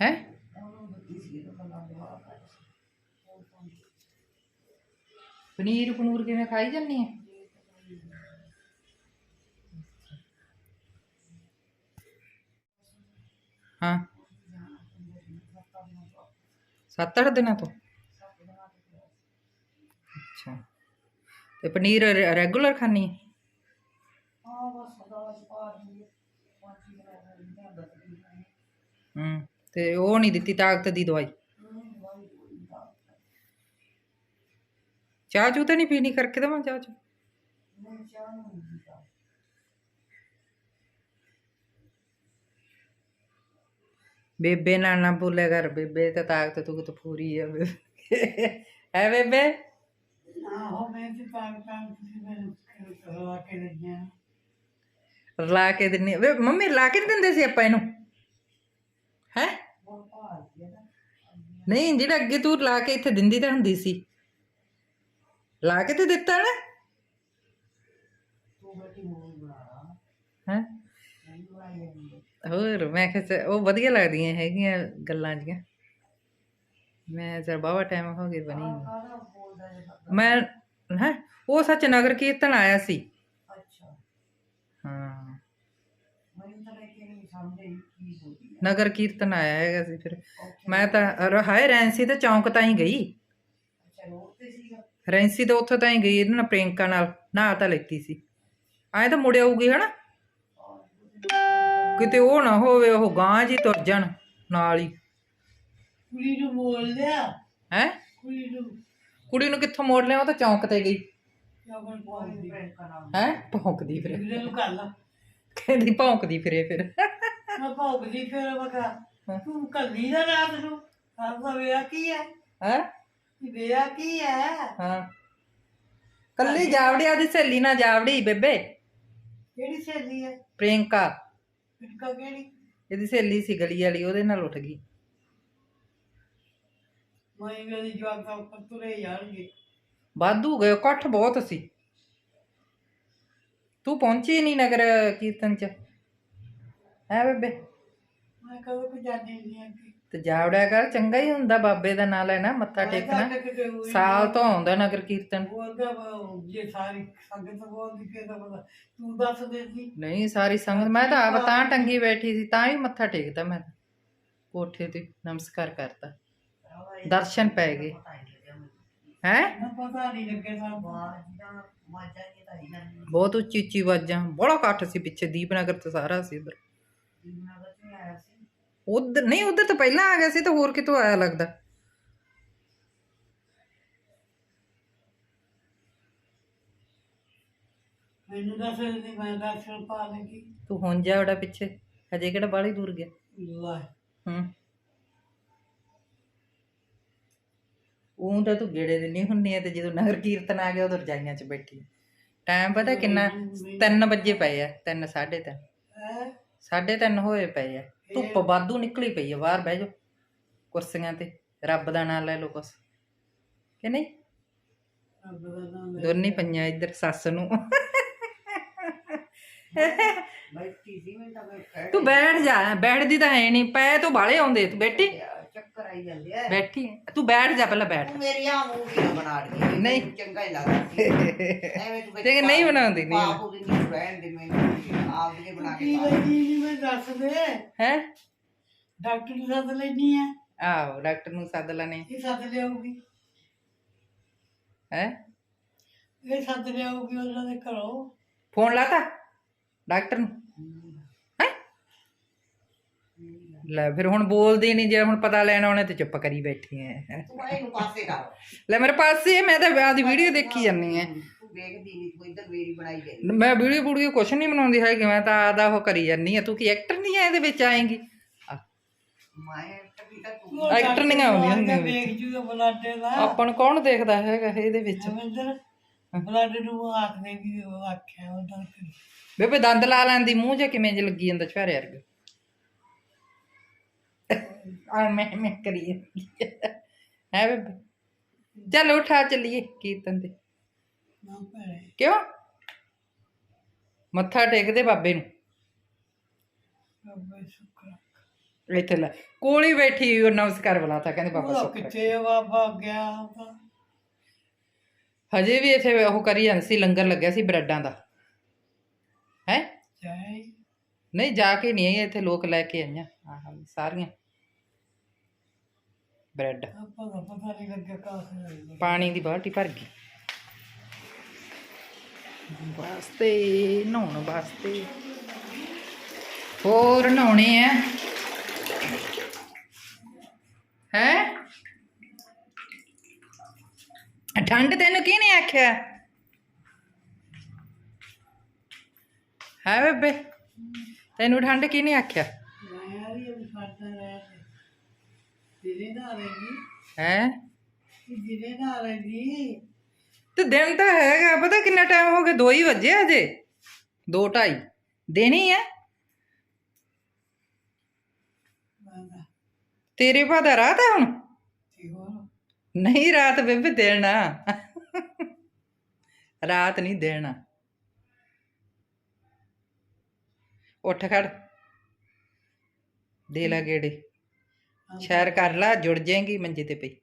ਹੈ ਪਨੀਰ ਪਨੂਰ ਕਿਵੇਂ ਖਾਈ ਜਾਂਦੀ ਹੈ ਹਾਂ ਸੱਤ ਅੱਠ ਦਿਨਾਂ ਤੋਂ ਅੱਛਾ ਤੇ ਪਨੀਰ ਰੈਗੂਲਰ ਖਾਣੀ ਹੈ ਹੂੰ ਤੇ ਉਹ ਨਹੀਂ ਦਿੱਤੀ ਤਾਕਤ ਦੀ ਦਵਾਈ। ਚਾਹ ਚੂ ਤਾਂ ਨਹੀਂ ਪੀਣੀ ਕਰਕੇ ਦਵਾਂ ਚਾਹ ਚੂ? ਬੇਬੇ ਨਾਲ ਨਾ ਬੋਲਿਆ ਕਰ ਬੇਬੇ ਤਾਂ ਤਾਕਤ ਤੂੰ ਤਾਂ ਪੂਰੀ ਆ। ਹੈ ਬੇਬੇ? ਆਹੋ ਮੈਂ ਤੇ ਪਾਗ ਪਾਗ ਤੁਸੀਂ ਮੈਨੂੰ ਕਰਵਾ ਕੇ ਲਈਆਂ ਲਾ ਕੇ ਦਿੰਨੀ ਵੇ ਮੰਮੀ ਲਾ ਕੇ ਦਿੰਦੇ ਸੀ ਆਪਾਂ ਇਹਨੂੰ? ਹੈ? ਨਹੀਂ ਜਿਹੜਾ ਅੱਗੇ ਤੂੰ ਲਾ ਕੇ ਇੱਥੇ ਦਿੰਦੀ ਤਾਂ ਹੁੰਦੀ ਸੀ। ਲਾ ਕੇ ਤੇ ਦਿੱਤਾ ਨਾ। ਹੈ? ਹੋਰ ਮੈਂ ਕਿਹਾ ਉਹ ਵਧੀਆ ਲੱਗਦੀਆਂ ਹੈਗੀਆਂ ਗੱਲਾਂ ਜੀਆਂ। ਮੈਂ ਜਰ ਬਾਵਾ ਟਾਈਮ ਹੋ ਗਿਆ ਬਣੀ। ਮੈਂ ਹੈ? ਉਹ ਸੱਚ ਨਗਰ ਕੀਰਤਨ ਆਇਆ ਸੀ। ਅੱਛਾ। ਹਾਂ। ਮੈਨੂੰ ਤਾਂ ਕੇ ਨਹੀਂ ਸਮਝੇ ਨਗਰ ਕੀਰਤਨ ਆਇਆ ਹੈਗਾ ਸੀ ਫਿਰ। ਮੈਂ ਤਾਂ ਹਾਏ ਰੈਂਸੀ ਤੇ ਚੌਂਕ ਤਾਂ ਹੀ ਗਈ। ਰੈਂਸੀ ਤਾਂ ਉੱਥੋਂ ਤਾਂ ਹੀ ਗਈ ਇਹਦੇ ਨਾਲ ਪ੍ਰਿੰਕਾ ਨਾਲ ਨਹਾ ਤਾਂ ਲੈਤੀ ਸੀ। ਐਂ ਤਾਂ ਮੁੜ ਆਊਗੀ ਹਨਾ? ਕਿਤੇ ਉਹ ਨਾ ਹੋਵੇ ਉਹ ਗਾਂ ਜੀ ਤੁਰ ਜਾਣ ਨਾਲ ਹੀ। ਕੁੜੀ ਨੂੰ ਬੋਲ ਲਿਆ? ਹੈ? ਕੁੜੀ ਨੂੰ? ਕੁੜੀ ਨੂੰ ਕਿੱਥੋਂ ਮੋੜ ਲਿਆ? ਉਹ ਤਾਂ ਚੌਂਕ ਤੇ ਗਈ। ਹੈ? ਭੌਂਕਦੀ ਫਿਰੇ। ਕਹਿੰਦੀ ਭੌਂਕਦੀ ਫਿਰੇ ਫਿਰ। ਮੈਂ ਭੌਂਕਦੀ ਫਿਰ ਮੈਂ ਕਿਹਾ ਤੂੰ ਕੱਲੀ ਦਾ ਰਾਤ ਨੂੰ? ਕਰਦਾ ਵਿਆਹ ਕੀ ਹੈ? ਹੈ? ਕਿ ਵਿਆਹ ਕੀ ਹੈ? ਹਾਂ। ਕੱਲੀ ਜਾਵੜੀ ਆਦੀ ਸਹੇਲੀ ਨਾਲ ਜਾਵੜੀ ਬੇਬੇ। ਕਿਹੜੀ ਸਹੇਲੀ ਹੈ? ਪ੍ਰਿੰਕਾ ਪਿਟਕਾ ਕਿਹੜੀ? ਇਹਦੀ ਸਹੇਲੀ ਸੀ ਗਲੀ ਵਾਲੀ ਉਹਦੇ ਨਾਲ ਉੱਠ ਗਈ। ਮੈਂ ਮੇਰੀ ਜਵਾਬ ਦਾ ਉੱਪਰ ਤੁਰੇ ਜਾਣਗੇ। ਵਾਧੂ ਗਏ ਇਕੱਠ ਬਹੁਤ ਸੀ। ਤੂੰ ਪਹੁੰਚੀ ਨਹੀਂ ਨਗਰ ਕੀਰਤਨ ਚ? ਹੈ ਬੇਬੇ? ਮੈਂ ਕਦੋਂ ਕੋ ਜਾਣੀ ਨਹੀਂ ਆਂਦੀ ਤੇ ਜਾਵੜਿਆ ਕਰ ਚੰਗਾ ਹੀ ਹੁੰਦਾ ਬਾਬੇ ਦਾ ਨਾਂ ਲੈਣਾ ਮੱਥਾ ਟੇਕਣਾ। ਸਾਲ ਤੋਂ ਆਉਂਦਾ ਨਗਰ ਕੀਰਤਨ। ਬੋਲਦਾ ਵਾ, ਜੇ ਸਾਰੀ ਸੰਗਤ ਬੋਲਦੀ ਫਿਰ ਤਾਂ ਪਤਾ ਤੂੰ ਦੱਸ ਦੇਦੀ ਨਹੀਂ ਸਾਰੀ ਸੰਗਤ ਮੈਂ ਤਾਂ ਆਪ ਤਾਂ ਟੰਗੀ ਬੈਠੀ ਸੀ ਤਾਂ ਹੀ ਮੱਥਾ ਟੇਕਦਾ ਮੈਂ। ਕੋਠੇ ਤੇ ਨਮਸਕਾਰ ਕਰਤਾ। ਦਰਸ਼ਨ ਪੈ ਗਏ। ਹੈ? ਬਹੁਤ ਉੱਚੀ ਉੱਚੀ ਆਵਾਜ਼ਾਂ ਬੜਾ ਇਕੱਠ ਸੀ ਪਿੱਛੇ ਦੀਪਨਗਰ ਤੋਂ ਸਾਰਾ ਸੀ ਉਧਰ ਉਧਰ ਨਹੀਂ ਉਧਰ ਤਾਂ ਪਹਿਲਾਂ ਆ ਗਿਆ ਸੀ ਤਾਂ ਹੋਰ ਕਿਤੋਂ ਆਇਆ ਲੱਗਦਾ। ਮੈਨੂੰ ਦੱਸ ਨਹੀਂ ਮੈਂ ਦਰਸ਼ਨ ਪਾ ਲਗੀ ਤੂੰ ਹੁਣ ਜਾ ਉਹਦਾ ਪਿੱਛੇ ਹਜੇ ਕਿਹੜਾ ਬਾਹਲੀ ਦੂਰ ਗਿਆ। ਲੈ। ਹੂੰ। ਉਹ ਤਾਂ ਤੂੰ ਗੇੜੇ ਦਿੰਨੀ ਹੁੰਨੀ ਆ ਤੇ ਜਦੋਂ ਨਗਰ ਕੀਰਤਨ ਆ ਗਿਆ ਉਦੋਂ ਰਜਾਈਆਂ 'ਚ ਬੈਠੀ। ਟਾਈਮ ਪਤਾ ਕਿੰਨਾ 3 ਵਜੇ ਪਏ ਆ 3 3:30 ਹੈ 3:30 ਹੋਏ ਪਏ ਆ। ਧੁੱਪ ਵਾਧੂ ਨਿਕਲੀ ਪਈ ਆ ਬਾਹਰ ਬਹਿ ਜਾਓ। ਕੁਰਸੀਆਂ ਤੇ ਰੱਬ ਦਾ ਨਾਮ ਲੈ ਲਓ ਕੁਛ। ਕਿ ਨਹੀਂ? ਦੋਨੇ ਪਈਆਂ ਇੱਧਰ ਸੱਸ ਨੂੰ। ਬੈਠੀ ਸੀ ਮੈਂ ਤਾਂ ਬੈਠ ਜਾ ਬੈਠਦੀ ਤਾਂ ਹੈ ਨਹੀਂ ਪੈ ਤੂੰ ਬਾਲੇ ਆਉਂਦੇ। ਤੂੰ ਚੱਕਰ ਆਈ ਜਾਂਦੇ ਆ। ਬੈਠੀ ਤੂੰ ਬੈਠ ਜਾ ਪਹਿਲਾਂ ਬੈਠ। ਤੂੰ ਮੇਰੀ ਆ ਮੂੰਹ ਵੀ ਬਣਾ ਰਹੀ ਨਹੀਂ। ਚੰਗਾ ਹੀ ਲੱਗਦਾ ਸੀ। ਐਵੇਂ ਤੂੰ ਤੇ ਨਹੀਂ ਬਣਾਉਂਦੀ ਨਹੀਂ ਆਪ ਉਹਦੀ ਨਹੀਂ ਰਹਿਣ ਦੇ ਮੈਨੂੰ ਆਪ ਦੇ ਬਣਾ ਕੇ ਪਾ ਨਹੀਂ ਮੈਂ ਦੱਸ ਦੇ। ਹੈ? ਡਾਕਟਰ ਨੂੰ ਸੱਦ ਲੈਣੀ ਆ। ਆਹੋ ਡਾਕਟਰ ਨੂੰ ਸੱਦ ਲੈਣੇ। ਇਹ ਸੱਦ ਲਿਆਉਗੀ ਹੈ? ਇਹ ਸੱਦ ਲਿਆਉਗੀ ਉਹਨਾਂ ਦੇ ਘਰੋਂ। ਫੋਨ ਲਾਤਾ ਡਾਕਟਰ ਨੂੰ ਹੈ ਲੈ ਫਿਰ ਹੁਣ ਬੋਲਦੀ ਨਹੀਂ ਜੇ ਹੁਣ ਪਤਾ ਲੈਣ ਆਉਣੇ ਤੇ ਚੁੱਪ ਕਰੀ ਬੈਠੀ ਐ। ਤੂੰ ਇਹਨੂੰ ਪਾਸੇ ਕਰ। ਲੈ ਮੇਰੇ ਪਾਸੇ ਮੈਂ ਤਾਂ ਵਿਆਹ ਦੀ ਵੀਡੀਓ ਦੇਖੀ ਜਾਂਦੀ ਐ। ਤੂੰ ਵੇਖਦੀ ਨਹੀਂ ਤੂੰ ਇੱਧਰ ਮੇਰੀ ਬਣਾਈ ਗਈ ਮੈਂ ਵੀਡੀਓ ਵੀਡੀਓ ਕੁਛ ਨਹੀਂ ਬਣਾਉਂਦੀ ਹੈਗੀ ਮੈਂ ਤਾਂ ਆਦਾ ਉਹ ਕਰੀ ਜਾਂਦੀ ਆ ਤੂੰ ਕੀ ਐਕਟਰ ਨਹੀਂ ਆ ਇਹਦੇ ਵਿੱਚ ਆਏਂਗੀ? ਤਾਂ ਤੂੰ। ਐਕਟਰ ਨਹੀਂ ਆਉਂਦੀ ਹੁੰਦੀ ਵੇਖ ਜੂਗਾ ਬਲਾਡੇ ਦਾ। ਆਪਾਂ ਨੂੰ ਕੌਣ ਦੇਖਦਾ ਹੈਗਾ ਇਹਦੇ ਵਿੱਚ? ਅਮਿੰਦਰ ਬਲਾਡੇ ਨੂੰ ਆਖਦੇ ਵੀ ਉਹ ਆਖਿਆ ਉਹਦਾ ਕਿ ਬੇਬੇ ਦੰਦ ਲਾ ਲੈਂਦੀ ਮੂੰਹ ਜੇ ਕਿਵੇਂ ਜੇ ਲੱਗੀ ਜਾਂਦਾ ਛਾਰੇ ਵਰਗਾ। ਆ ਮੈਂ ਮੈਂ ਕਰੀ ਜਾਂਦੀ ਹੈ ਬੇਬੇ? ਚੱਲ ਉਠਾ ਚੱਲੀਏ ਕੀਰਤਨ ਤੇ। ਨਾ ਭੈਣੇ। ਕਿਉਂ? ਮੱਥਾ ਟੇਕਦੇ ਬਾਬੇ ਨੂੰ। ਰੱਬੇ ਸ਼ੁਕਰ ਇੱਥੇ ਲੈ ਕੋਲ ਹੀ ਬੈਠੀ ਉਹ ਨਮਸਕਾਰ ਬੁਲਾਤਾ ਕਹਿੰਦੇ ਬਾਬਾ ਉਹਦਾ ਸੁੱਖ ਰੱਖੇ। ਕਿੱਥੇ ਬਾਬਾ ਗਿਆ ਉਹਦਾ ਹਜੇ ਵੀ ਇੱਥੇ ਉਹ ਕਰੀ ਜਾਂਦੀ ਸੀ ਲੰਗਰ ਲੱਗਿਆ ਸੀ ਬ੍ਰੈਡਾਂ ਦਾ। ਹੈ? ਜਾਏ। ਨਹੀਂ ਜਾ ਕੇ ਨਹੀਂ ਆਈ ਇੱਥੇ ਲੋਕ ਲੈ ਕੇ ਆਈਆਂ। ਸਾਰੀਆਂ। ਬ੍ਰੈਡ। ਆਪਾਂ ਦਾ ਪਤਾ ਨਹੀਂ ਲੱਗਿਆ ਕਾਹ ਪਾਣੀ ਦੀ ਬਾਲਟੀ ਭਰ ਗਈ। ਵਾਸਤੇ ਨਹਾਉਣ ਵਾਸਤੇ। ਹੋਰ ਨਹਾਉਣੇ ਆ। ਹੈ? ਠੰਡ ਤੈਨੂੰ ਕੀ ਨਹੀਂ ਆਖਿਆ? ਹੈ ਬੇਬੇ? ਤੈਨੂੰ ਠੰਡ ਕੀ ਨਹੀਂ ਆਖਿਆ ਮੈਂ ਯਾਰ ਇਹ ਵੀ ਫੜਦਾ ਰਹਿ ਹੈ? ਤੇ ਦਿਨ ਤਾਂ ਹੈਗਾ ਪਤਾ ਕਿੰਨਾ ਟਾਈਮ ਹੋ ਗਿਆ? 2 ਹੀ ਵਜੇ ਅਜੇ 2:30 ਦੇਣੀ ਹੈ ਤੇਰੇ ਬਾਅਦ ਰਾਤ ਹੈ ਹੁਣ? ਠੀਕ ਹੋ ਨਹੀਂ ਰਾਤ ਬੇਬੇ ਦੇਣਾ। ਰਾਤ ਨਹੀਂ ਦੇਣਾ। ਉੱਠ ਖੜ। ਦੇ ਲਾ ਗੇੜੇ। ਸ਼ੈਰ ਕਰ ਲਾ ਜੁੜ ਜਾਏਗੀ ਮੰਜੇ ਤੇ ਪਈ।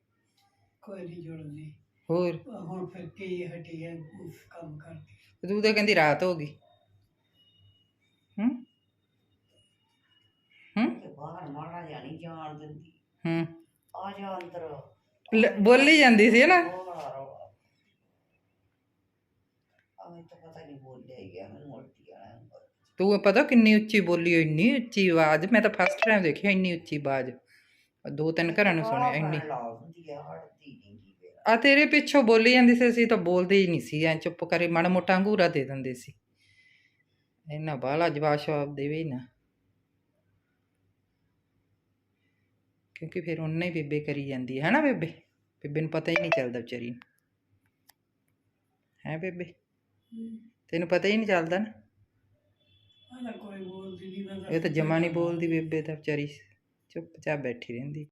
ਕੋਈ ਨਹੀਂ ਜੁੜਦੀ ਹੋਰ? ਹੁਣ ਫਿਰ ਕੀ ਹਟੀ ਹੈ ਉਸ ਕੰਮ ਕਰਦੀ। ਤੂੰ ਤਾਂ ਕਹਿੰਦੀ ਰਾਤ ਹੋ ਗਈ। ਹੂੰ? ਹੂੰ? ਤੇ ਬਾਹਰ ਮਾੜਾ ਜਿਹਾ ਨਹੀਂ ਜਾਣ ਦਿੰਦੀ। ਹੂੰ। ਆ ਜਾ ਅੰਦਰ। ਲ- ਬੋਲੀ ਜਾਂਦੀ ਸੀ ਨਾ। ਬੋਲਾ ਰਵਾ ਅਮੇ ਤਾਂ ਪਤਾ ਨਹੀਂ ਬੋਲਿਆ ਹੀ ਗਿਆ ਮੈਨੂੰ ਉਲਟੀ ਆਇਆ ਤੂੰ ਪਤਾ ਕਿੰਨੀ ਉੱਚੀ ਬੋਲੀ ਹੋਈ, ਇੰਨੀ ਉੱਚੀ ਆਵਾਜ਼ ਮੈਂ ਤਾਂ ਫਸਟ ਟਾਈਮ ਦੇਖਿਆ ਇੰਨੀ ਉੱਚੀ ਆਵਾਜ਼। ਦੋ ਤਿੰਨ ਘਰਾਂ ਨੂੰ ਸੁਣਿਆ ਇੰਨੀ ਆ ਤੇਰੇ ਪਿੱਛੋਂ ਬੋਲੀ ਜਾਂਦੀ ਸੀ ਅਸੀਂ ਤਾਂ ਬੋਲਦੇ ਹੀ ਨਹੀਂ ਸੀ ਐ ਚੁੱਪ ਕਰੇ ਮਾੜਾ ਮੋਟਾ ਅੰਗੂਰਾ ਦੇ ਦਿੰਦੇ ਸੀ। ਇਹਨਾਂ ਬਾਲਾ ਜਵਾਬ ਸ਼ਵਾਬ ਦੇਵੇ ਨਾ। ਕਿਉਂਕਿ ਫਿਰ ਉਹਨੇ ਹੀ ਬੇਬੇ ਕਰੀ ਜਾਂਦੀ ਹੈ ਨਾ ਬੇਬੇ? ਬੇਬੇ ਨੂੰ ਪਤਾ ਹੀ ਨਹੀਂ ਚੱਲਦਾ ਵਿਚਾਰੀ ਨੂੰ। ਹੈ ਬੇਬੇ? ਤੈਨੂੰ ਪਤਾ ਹੀ ਨਹੀਂ ਚੱਲਦਾ ਨਾ? ਇਹ ਤਾਂ ਜਮਾ ਨਹੀਂ ਬੋਲਦੀ ਬੇਬੇ ਤਾਂ ਵਿਚਾਰੀ। ਚੁੱਪ ਚਾਪ ਬੈਠੀ ਰਹਿੰਦੀ।